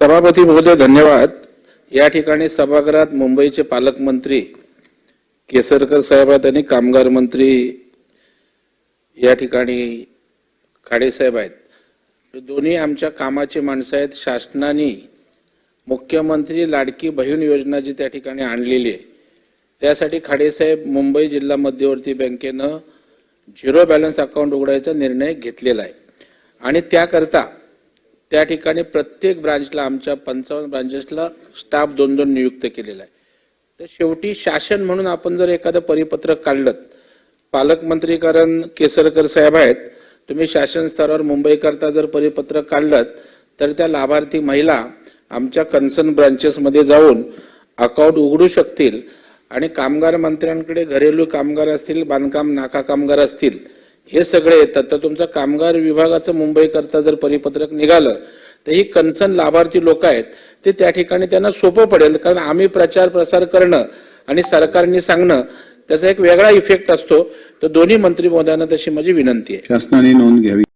सभापती महोदय धन्यवाद. या ठिकाणी सभागृहात मुंबईचे पालकमंत्री केसरकर साहेब आहेत आणि कामगार मंत्री या ठिकाणी खाडेसाहेब आहेत. दोन्ही आमच्या कामाचे माणसं आहेत. शासनाने मुख्यमंत्री लाडकी बहीण योजना जी त्या ठिकाणी आणलेली आहे त्यासाठी खाडेसाहेब मुंबई जिल्हा मध्यवर्ती बँकेनं झिरो बॅलन्स अकाउंट उघडायचा निर्णय घेतलेला आहे. आणि त्याकरता त्या ठिकाणी प्रत्येक ब्रांचला आमच्या पंचावन्न ब्रांचेसला स्टाफ दोन दोन नियुक्त केलेला आहे. तर शेवटी शासन म्हणून आपण जर एखादं परिपत्रक काढलं पालकमंत्री कारण केसरकर साहेब आहेत तुम्ही शासन स्तरावर मुंबईकरता जर परिपत्रक काढलं तर त्या लाभार्थी महिला आमच्या कन्सर्न ब्रांचेसमध्ये जाऊन अकाउंट उघडू शकतील आणि कामगार मंत्र्यांकडे घरेलू कामगार असतील बांधकाम नाका कामगार असतील हे सगळे येतात. तर तुमचं कामगार विभागाचं मुंबईकरता जर परिपत्रक निघालं तर ही कन्सर्न लाभार्थी लोक आहेत ते त्या ठिकाणी त्यांना सोपं पडेल. कारण आम्ही प्रचार प्रसार करणं आणि सरकारने सांगणं त्याचा एक वेगळा इफेक्ट असतो. तर दोन्ही मंत्री महोदयांना तशी माझी विनंती आहे. शासनाने नोंद घ्यावी.